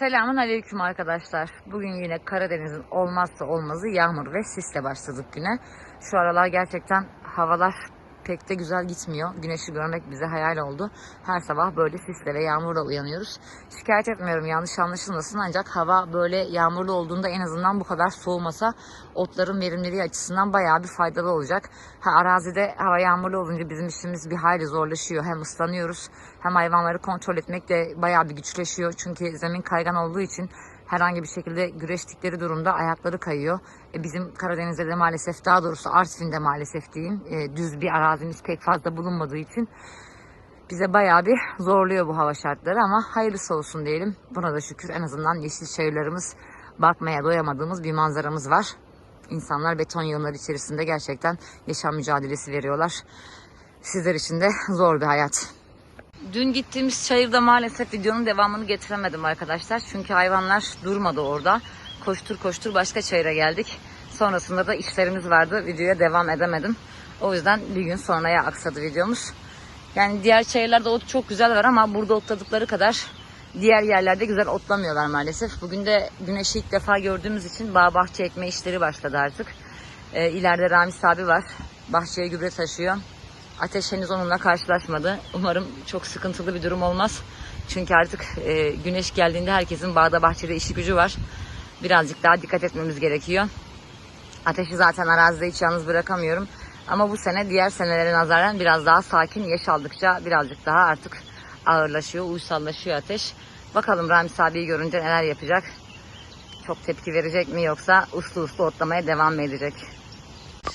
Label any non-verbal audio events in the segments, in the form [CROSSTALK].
Selamun aleyküm arkadaşlar. Bugün yine Karadeniz'in olmazsa olmazı yağmur ve sisle başladık güne. Şu aralar gerçekten havalar pek de güzel gitmiyor. Güneşi görmek bize hayal oldu. Her sabah böyle sisle ve yağmurla uyanıyoruz. Şikayet etmiyorum yanlış anlaşılmasın ancak hava böyle yağmurlu olduğunda en azından bu kadar soğumasa otların verimliliği açısından bayağı bir faydalı olacak. Ha, arazide hava yağmurlu olunca bizim işimiz bir hayli zorlaşıyor. Hem ıslanıyoruz hem hayvanları kontrol etmek de bayağı bir güçleşiyor. Çünkü zemin kaygan olduğu için herhangi bir şekilde güreştikleri durumda ayakları kayıyor. E, bizim Karadeniz'de de maalesef daha doğrusu Artvin'de maalesef diyeyim e, düz bir arazimiz pek fazla bulunmadığı için bize bayağı bir zorluyor bu hava şartları ama hayırlısı olsun diyelim. Buna da şükür en azından yeşil şehirlerimiz bakmaya doyamadığımız bir manzaramız var. İnsanlar beton yığınları içerisinde gerçekten yaşam mücadelesi veriyorlar. Sizler için de zor bir hayat. Dün gittiğimiz çayırda maalesef videonun devamını getiremedim arkadaşlar. Çünkü hayvanlar durmadı orada. Koştur koştur başka çayıra geldik. Sonrasında da işlerimiz vardı. Videoya devam edemedim. O yüzden bir gün sonraya aksadı videomuz. Yani diğer çayırlarda ot çok güzel var ama burada otladıkları kadar diğer yerlerde güzel otlamıyorlar maalesef. Bugün de güneşi ilk defa gördüğümüz için bağ bahçe ekme işleri başladı artık. Ee, ileride Ramiz abi var. Bahçeye gübre taşıyor. Ateş henüz onunla karşılaşmadı. Umarım çok sıkıntılı bir durum olmaz. Çünkü artık e, güneş geldiğinde herkesin bağda bahçede işi gücü var. Birazcık daha dikkat etmemiz gerekiyor. Ateşi zaten arazide hiç yalnız bırakamıyorum. Ama bu sene diğer senelere nazaran biraz daha sakin. Yaş aldıkça birazcık daha artık ağırlaşıyor, uysallaşıyor ateş. Bakalım Ramiz abiyi görünce neler yapacak? Çok tepki verecek mi yoksa uslu uslu otlamaya devam mı edecek?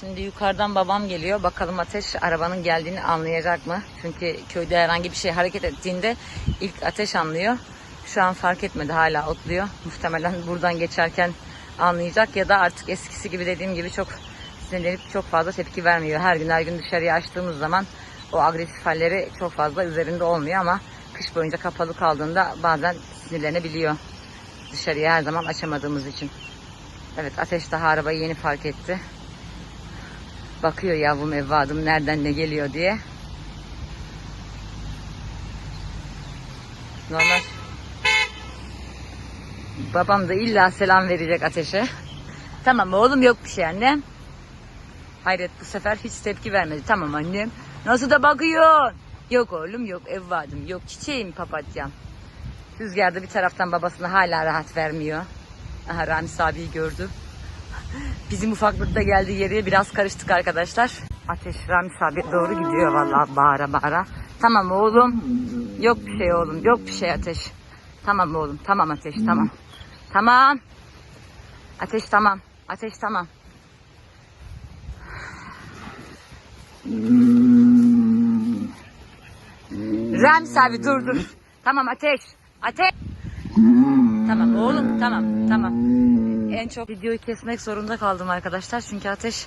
Şimdi yukarıdan babam geliyor. Bakalım ateş arabanın geldiğini anlayacak mı? Çünkü köyde herhangi bir şey hareket ettiğinde ilk ateş anlıyor. Şu an fark etmedi hala otluyor. Muhtemelen buradan geçerken anlayacak ya da artık eskisi gibi dediğim gibi çok sinirlenip çok fazla tepki vermiyor. Her gün her gün dışarıya açtığımız zaman o agresif halleri çok fazla üzerinde olmuyor ama kış boyunca kapalı kaldığında bazen sinirlenebiliyor. Dışarıya her zaman açamadığımız için. Evet ateş daha arabayı yeni fark etti. Bakıyor yavrum evladım nereden ne geliyor diye. Normal. Babam da illa selam verecek ateşe. Tamam oğlum yok bir şey annem. Hayret bu sefer hiç tepki vermedi. Tamam annem. Nasıl da bakıyor? Yok oğlum yok evladım yok çiçeğim papatyam. Rüzgar da bir taraftan babasına hala rahat vermiyor. Aha Ramiz abiyi gördü. Bizim ufaklıkta geldiği yere biraz karıştık arkadaşlar. Ateş Ramiz abi doğru gidiyor vallahi bağıra bağıra. Tamam oğlum. Yok bir şey oğlum. Yok bir şey ateş. Tamam oğlum. Tamam ateş tamam. Tamam. Ateş tamam. Ateş tamam. Ramiz abi dur dur. Tamam ateş. Ateş. Tamam oğlum tamam tamam. En çok videoyu kesmek zorunda kaldım arkadaşlar. Çünkü Ateş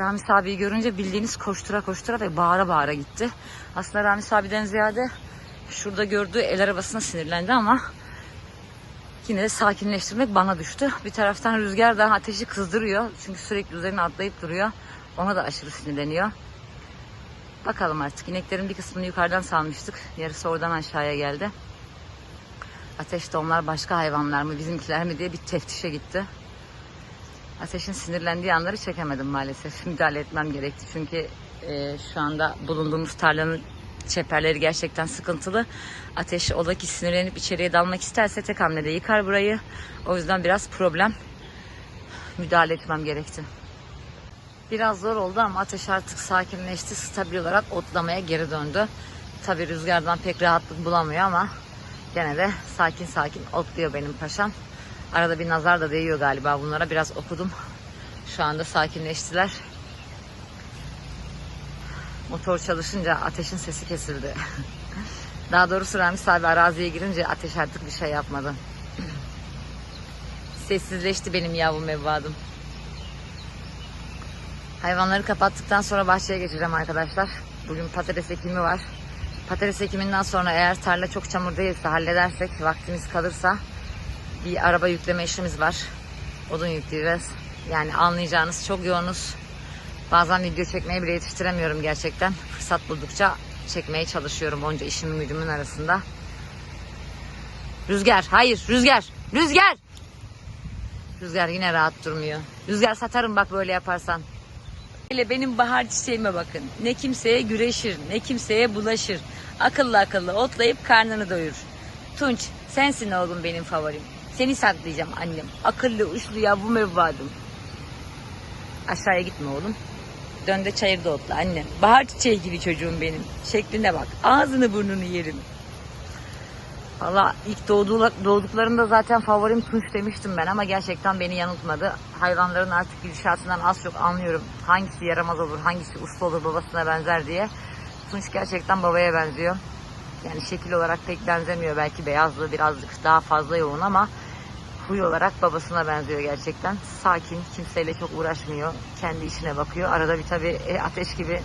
Ramiz abiyi görünce bildiğiniz koştura koştura ve bağıra bağıra gitti. Aslında Ramiz abiden ziyade şurada gördüğü el arabasına sinirlendi ama yine de sakinleştirmek bana düştü. Bir taraftan rüzgar da ateşi kızdırıyor. Çünkü sürekli üzerine atlayıp duruyor. Ona da aşırı sinirleniyor. Bakalım artık. İneklerin bir kısmını yukarıdan salmıştık. Yarısı oradan aşağıya geldi. Ateş onlar başka hayvanlar mı bizimkiler mi diye bir teftişe gitti. Ateşin sinirlendiği anları çekemedim maalesef. [LAUGHS] Müdahale etmem gerekti çünkü e, şu anda bulunduğumuz tarlanın çeperleri gerçekten sıkıntılı. Ateş ola ki sinirlenip içeriye dalmak isterse tek hamlede yıkar burayı. O yüzden biraz problem. Müdahale etmem gerekti. Biraz zor oldu ama ateş artık sakinleşti. Stabil olarak otlamaya geri döndü. Tabi rüzgardan pek rahatlık bulamıyor ama Gene de sakin sakin otluyor benim paşam. Arada bir nazar da değiyor galiba bunlara. Biraz okudum. Şu anda sakinleştiler. Motor çalışınca ateşin sesi kesildi. [LAUGHS] Daha doğrusu Ramiz abi araziye girince ateş artık bir şey yapmadı. [CLEARS THROAT] Sessizleşti benim yavrum evladım. Hayvanları kapattıktan sonra bahçeye geçeceğim arkadaşlar. Bugün patates ekimi var. Patates ekiminden sonra eğer tarla çok çamur değilse halledersek vaktimiz kalırsa bir araba yükleme işimiz var. Odun yükleyeceğiz. Yani anlayacağınız çok yoğunuz. Bazen video çekmeye bile yetiştiremiyorum gerçekten. Fırsat buldukça çekmeye çalışıyorum onca işimin gücümün arasında. Rüzgar hayır rüzgar. Rüzgar. Rüzgar yine rahat durmuyor. Rüzgar satarım bak böyle yaparsan. Hele benim bahar çiçeğime bakın. Ne kimseye güreşir, ne kimseye bulaşır. Akıllı akıllı otlayıp karnını doyurur. Tunç, sensin oğlum benim favorim. Seni saklayacağım annem. Akıllı, uçlu yavrum evladım. Aşağıya gitme oğlum. Dön de çayırda otla annem. Bahar çiçeği gibi çocuğum benim. Şekline bak. Ağzını burnunu yerim. Valla ilk doğduklarında zaten favorim Tunç demiştim ben ama gerçekten beni yanıltmadı. Hayvanların artık gidişatından az çok anlıyorum. Hangisi yaramaz olur, hangisi uslu olur babasına benzer diye. Tunç gerçekten babaya benziyor. Yani şekil olarak pek benzemiyor. Belki beyazlığı birazcık daha fazla yoğun ama huy olarak babasına benziyor gerçekten. Sakin, kimseyle çok uğraşmıyor. Kendi işine bakıyor. Arada bir tabii e, ateş gibi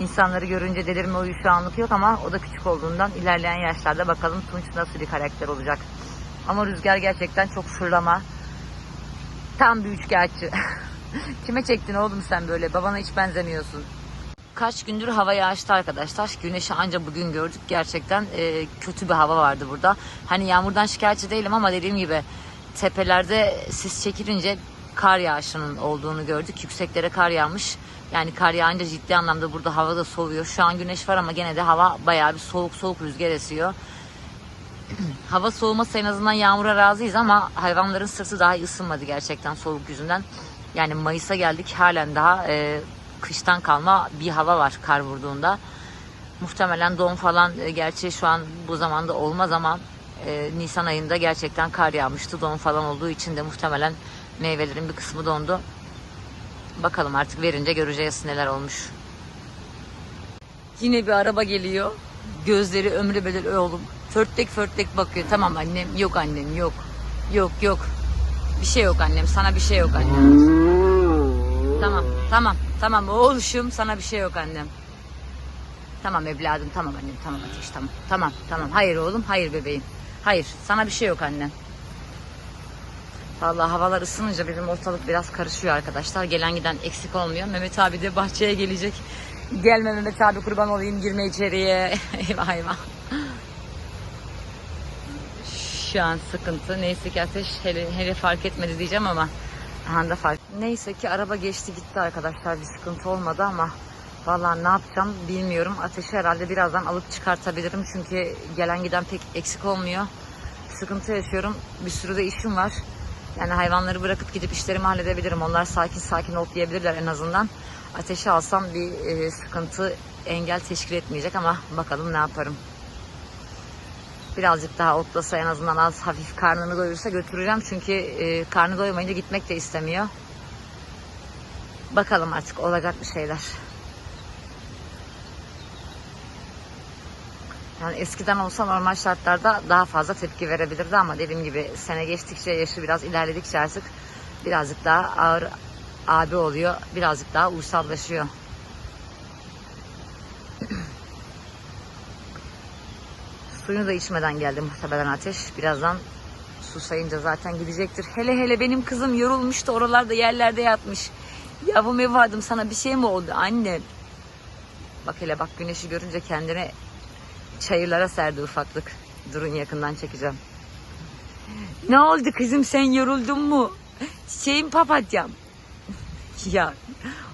insanları görünce delirme uyuşağınlık yok ama o da küçük olduğundan ilerleyen yaşlarda bakalım Tunç nasıl bir karakter olacak. Ama Rüzgar gerçekten çok fırlama. Tam bir üçkağıtçı. [LAUGHS] Kime çektin oğlum sen böyle? Babana hiç benzemiyorsun. Kaç gündür hava yağıştı arkadaşlar. Güneşi anca bugün gördük. Gerçekten e, kötü bir hava vardı burada. Hani yağmurdan şikayetçi değilim ama dediğim gibi tepelerde sis çekilince kar yağışının olduğunu gördük. Yükseklere kar yağmış. Yani kar yağınca ciddi anlamda burada hava da soğuyor. Şu an güneş var ama gene de hava bayağı bir soğuk soğuk rüzgar esiyor. [CLEARS THROAT] hava soğuması en azından yağmura razıyız ama hayvanların sırtı daha ısınmadı gerçekten soğuk yüzünden. Yani Mayıs'a geldik halen daha e, kıştan kalma bir hava var kar vurduğunda. Muhtemelen don falan e, gerçi şu an bu zamanda olmaz ama e, Nisan ayında gerçekten kar yağmıştı. Don falan olduğu için de muhtemelen meyvelerin bir kısmı dondu. Bakalım artık verince göreceğiz neler olmuş. Yine bir araba geliyor. Gözleri ömrü bedel oğlum. Förtlek förtlek bakıyor. Tamam annem. Yok annem yok. Yok yok. Bir şey yok annem. Sana bir şey yok annem. Tamam tamam tamam oğluşum sana bir şey yok annem. Tamam evladım tamam annem tamam ateş tamam. Tamam tamam hayır oğlum hayır bebeğim. Hayır sana bir şey yok annem. Vallahi havalar ısınınca bizim ortalık biraz karışıyor arkadaşlar. Gelen giden eksik olmuyor. Mehmet abi de bahçeye gelecek. Gelme Mehmet abi kurban olayım girme içeriye. [LAUGHS] eyvah eyvah. Şu an sıkıntı. Neyse ki ateş hele, hele fark etmedi diyeceğim ama anda fark. Neyse ki araba geçti gitti arkadaşlar. Bir sıkıntı olmadı ama vallahi ne yapacağım bilmiyorum. Ateşi herhalde birazdan alıp çıkartabilirim. Çünkü gelen giden pek eksik olmuyor. Sıkıntı yaşıyorum. Bir sürü de işim var. Yani hayvanları bırakıp gidip işlerimi halledebilirim. Onlar sakin sakin otlayabilirler en azından. Ateşi alsam bir e, sıkıntı engel teşkil etmeyecek ama bakalım ne yaparım. Birazcık daha otlasa en azından az hafif karnını doyursa götüreceğim. Çünkü e, karnı doymayınca gitmek de istemiyor. Bakalım artık olacak bir şeyler. Yani eskiden olsa normal şartlarda daha fazla tepki verebilirdi ama dediğim gibi sene geçtikçe yaşı biraz ilerledikçe artık birazcık daha ağır abi oluyor. Birazcık daha uysallaşıyor. [CLEARS THROAT] Suyunu da içmeden geldi muhtemelen ateş. Birazdan susayınca zaten gidecektir. Hele hele benim kızım yorulmuştu oralarda yerlerde yatmış. Yavrum evladım sana bir şey mi oldu annem? Bak hele bak güneşi görünce kendine çayırlara serdi ufaklık. Durun yakından çekeceğim. Ne oldu kızım sen yoruldun mu? Çiçeğim papatyam. [LAUGHS] ya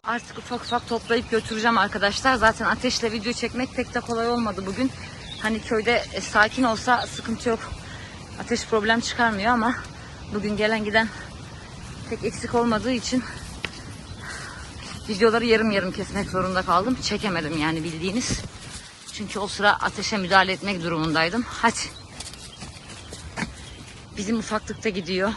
artık ufak ufak toplayıp götüreceğim arkadaşlar. Zaten ateşle video çekmek pek de kolay olmadı bugün. Hani köyde e, sakin olsa sıkıntı yok. Ateş problem çıkarmıyor ama bugün gelen giden pek eksik olmadığı için videoları yarım yarım kesmek zorunda kaldım. Çekemedim yani bildiğiniz. Çünkü o sıra ateşe müdahale etmek durumundaydım. Hadi. Bizim ufaklık da gidiyor.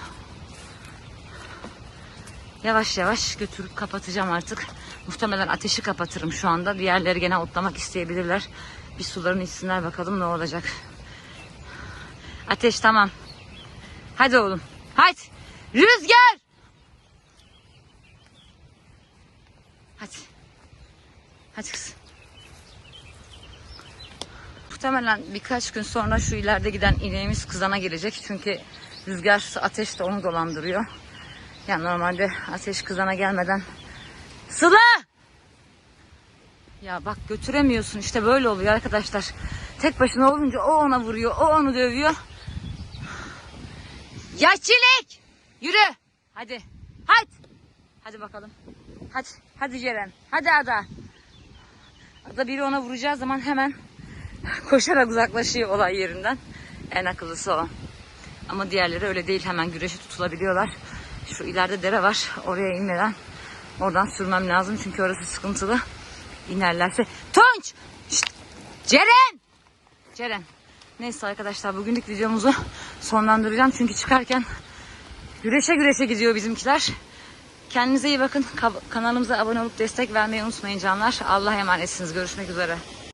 Yavaş yavaş götürüp kapatacağım artık. Muhtemelen ateşi kapatırım şu anda. Diğerleri gene otlamak isteyebilirler. Bir sularını içsinler bakalım ne olacak. Ateş tamam. Hadi oğlum. Hadi. Rüzgar. Hadi. Hadi kızım. Muhtemelen birkaç gün sonra şu ileride giden ineğimiz kızana girecek. Çünkü rüzgar ateş de onu dolandırıyor. Yani normalde ateş kızana gelmeden Sıla! Ya bak götüremiyorsun işte böyle oluyor arkadaşlar. Tek başına olunca o ona vuruyor, o onu dövüyor. Ya Çilek! Yürü. Hadi. Hadi. Hadi bakalım. Hadi. Hadi Ceren. Hadi Ada. Ada biri ona vuracağı zaman hemen koşarak uzaklaşıyor olay yerinden. En akıllısı o. Ama diğerleri öyle değil. Hemen güreşe tutulabiliyorlar. Şu ileride dere var. Oraya inmeden oradan sürmem lazım. Çünkü orası sıkıntılı. İnerlerse. Tunç! Şşt! Ceren! Ceren. Neyse arkadaşlar bugünlük videomuzu sonlandıracağım. Çünkü çıkarken güreşe güreşe gidiyor bizimkiler. Kendinize iyi bakın. Ka- Kanalımıza abone olup destek vermeyi unutmayın canlar. Allah'a emanetsiniz. Görüşmek üzere.